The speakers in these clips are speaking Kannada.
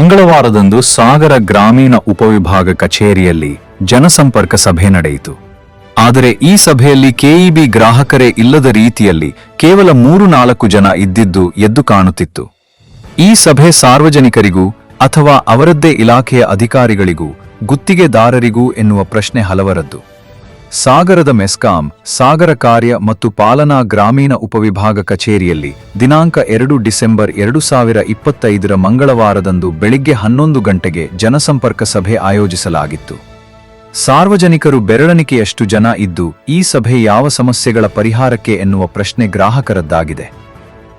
ಮಂಗಳವಾರದಂದು ಸಾಗರ ಗ್ರಾಮೀಣ ಉಪವಿಭಾಗ ಕಚೇರಿಯಲ್ಲಿ ಜನಸಂಪರ್ಕ ಸಭೆ ನಡೆಯಿತು. ಆದರೆ ಈ ಸಭೆಯಲ್ಲಿ ಕೆಇಬಿ ಗ್ರಾಹಕರೇ ಇಲ್ಲದ ರೀತಿಯಲ್ಲಿ ಕೇವಲ ಮೂರು ನಾಲ್ಕು ಜನ ಇದ್ದಿದ್ದು ಎದ್ದು ಕಾಣುತ್ತಿತ್ತು. ಈ ಸಭೆ ಸಾರ್ವಜನಿಕರಿಗೂ ಅಥವಾ ಅವರದ್ದೇ ಇಲಾಖೆಯ ಅಧಿಕಾರಿಗಳಿಗೂ ಗುತ್ತಿಗೆದಾರರಿಗೂ ಎನ್ನುವ ಪ್ರಶ್ನೆ ಹಲವರದ್ದು. ಸಾಗರದ ಮೆಸ್ಕಾಂ, ಸಾಗರ ಕಾರ್ಯ ಮತ್ತು ಪಾಲನಾ ಗ್ರಾಮೀಣ ಉಪವಿಭಾಗ ಕಚೇರಿಯಲ್ಲಿ ದಿನಾಂಕ ಎರಡು ಡಿಸೆಂಬರ್ ಎರಡು ಸಾವಿರ ಇಪ್ಪತ್ತೈದರ ಮಂಗಳವಾರದಂದು ಬೆಳಿಗ್ಗೆ ಹನ್ನೊಂದು ಗಂಟೆಗೆ ಜನಸಂಪರ್ಕ ಸಭೆ ಆಯೋಜಿಸಲಾಗಿತ್ತು. ಸಾರ್ವಜನಿಕರು ಬೆರಳಣಿಕೆಯಷ್ಟು ಜನ ಇದ್ದು, ಈ ಸಭೆ ಯಾವ ಸಮಸ್ಯೆಗಳ ಪರಿಹಾರಕ್ಕೆ ಎನ್ನುವ ಪ್ರಶ್ನೆ ಗ್ರಾಹಕರದ್ದಾಗಿದೆ.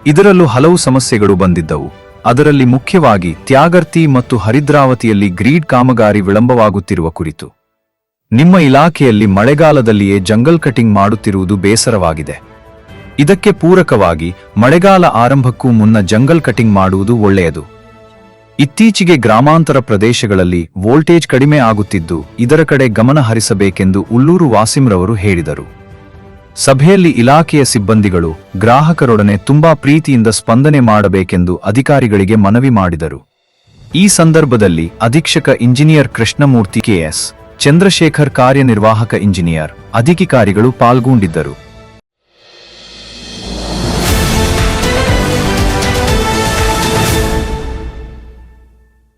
ಇದರಲ್ಲೂ ಹಲವು ಸಮಸ್ಯೆಗಳು ಬಂದಿದ್ದವು. ಅದರಲ್ಲಿ ಮುಖ್ಯವಾಗಿ ತ್ಯಾಗರ್ತಿ ಮತ್ತು ಹರಿದ್ರಾವತಿಯಲ್ಲಿ ಗ್ರೀಡ್ ಕಾಮಗಾರಿ ವಿಳಂಬವಾಗುತ್ತಿರುವ ಕುರಿತು. ನಿಮ್ಮ ಇಲಾಖೆಯಲ್ಲಿ ಮಳೆಗಾಲದಲ್ಲಿಯೇ ಜಂಗಲ್ ಕಟಿಂಗ್ ಮಾಡುತ್ತಿರುವುದು ಬೇಸರವಾಗಿದೆ. ಇದಕ್ಕೆ ಪೂರಕವಾಗಿ ಮಳೆಗಾಲ ಆರಂಭಕ್ಕೂ ಮುನ್ನ ಜಂಗಲ್ ಕಟಿಂಗ್ ಮಾಡುವುದು ಒಳ್ಳೆಯದು. ಇತ್ತೀಚೆಗೆ ಗ್ರಾಮಾಂತರ ಪ್ರದೇಶಗಳಲ್ಲಿ ವೋಲ್ಟೇಜ್ ಕಡಿಮೆ ಆಗುತ್ತಿದ್ದು, ಇದರ ಕಡೆ ಗಮನ ಹರಿಸಬೇಕೆಂದು ಉಳ್ಳೂರು ವಾಸಿಂರವರು ಹೇಳಿದರು. ಸಭೆಯಲ್ಲಿ ಇಲಾಖೆಯ ಸಿಬ್ಬಂದಿಗಳು ಗ್ರಾಹಕರೊಡನೆ ತುಂಬಾ ಪ್ರೀತಿಯಿಂದ ಸ್ಪಂದನೆ ಮಾಡಬೇಕೆಂದು ಅಧಿಕಾರಿಗಳಿಗೆ ಮನವಿ ಮಾಡಿದರು. ಈ ಸಂದರ್ಭದಲ್ಲಿ ಅಧೀಕ್ಷಕ ಇಂಜಿನಿಯರ್ ಕೃಷ್ಣಮೂರ್ತಿ ಕೆಎಸ್ ಚಂದ್ರಶೇಖರ್ ಕಾರ್ಯನಿರ್ವಾಹಕ ಇಂಜಿನಿಯರ್ ಅಧಿಕಾರಿಗಳು ಪಾಲ್ಗೊಂಡಿದ್ದರು.